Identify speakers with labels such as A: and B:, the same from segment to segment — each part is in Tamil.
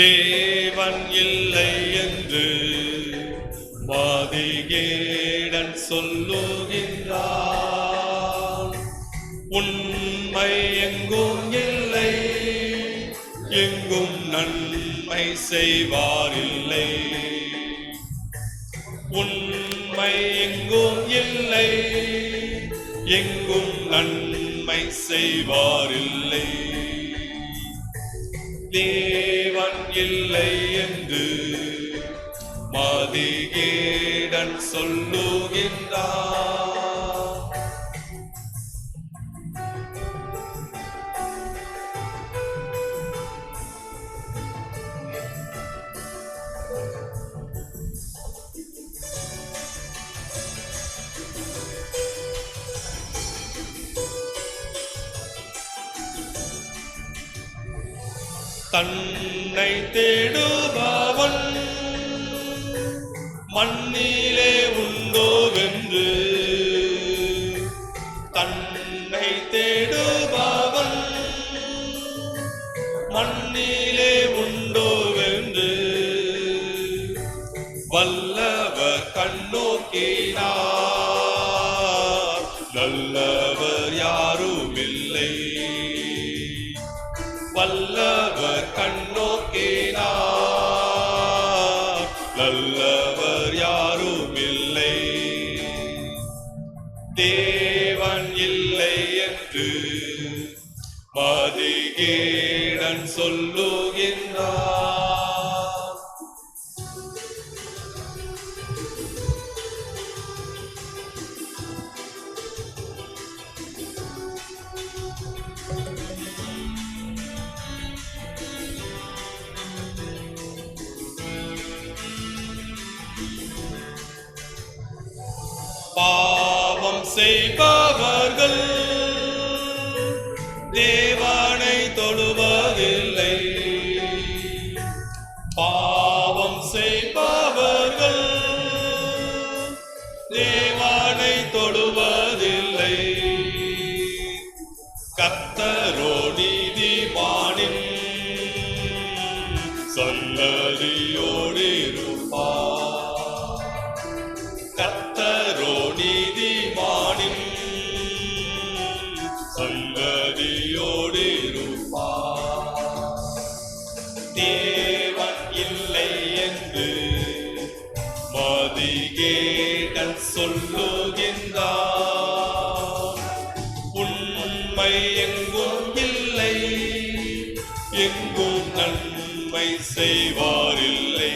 A: தேவன் இல்லை என்று வாதிகேடன் சொல்லுகின்றார் உண்மை எங்கும் இல்லை எங்கும் நன்மை செய்வாரில்லை உண்மை எங்கும் இல்லை எங்கும் நன்மை செய்வாரில்லை தேவன் இல்லை என்று மதிகேடன் சொல்லுகின்றான் தன்னை தேடுபவன். மண்ணிலே உண்டோ வென்று தன்னை தேடுபவன். மண்ணிலே உண்டோ வென்று வல்லவர் கண்ணோக்கினார். வல்லவர் கண்ணோக்கினார் நல்லவர் யாரும் இல்லை. தேவன் இல்லை என்று மதிகேடன் சொல்லுகின்றார். செய்பவர்கள். தேவனை தொழுவதில்லை. பாவம் செய்பவர்கள். தேவனை தொழுவதில்லை. கத்தரோ எங்கும் இல்லை. எங்கும் நன்மை செய்வாரில்லை.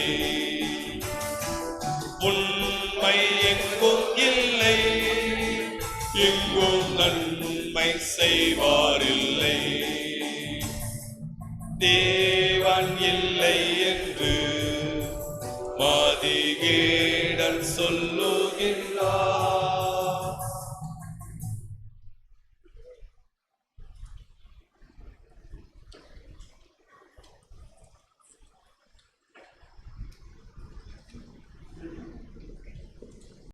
A: உண்மை எங்கும் இல்லை. எங்கும் நன்மை செய்வாரில்லை. தேவன் இல்லை என்று மாதிகேடன் சொல்லுகின்ற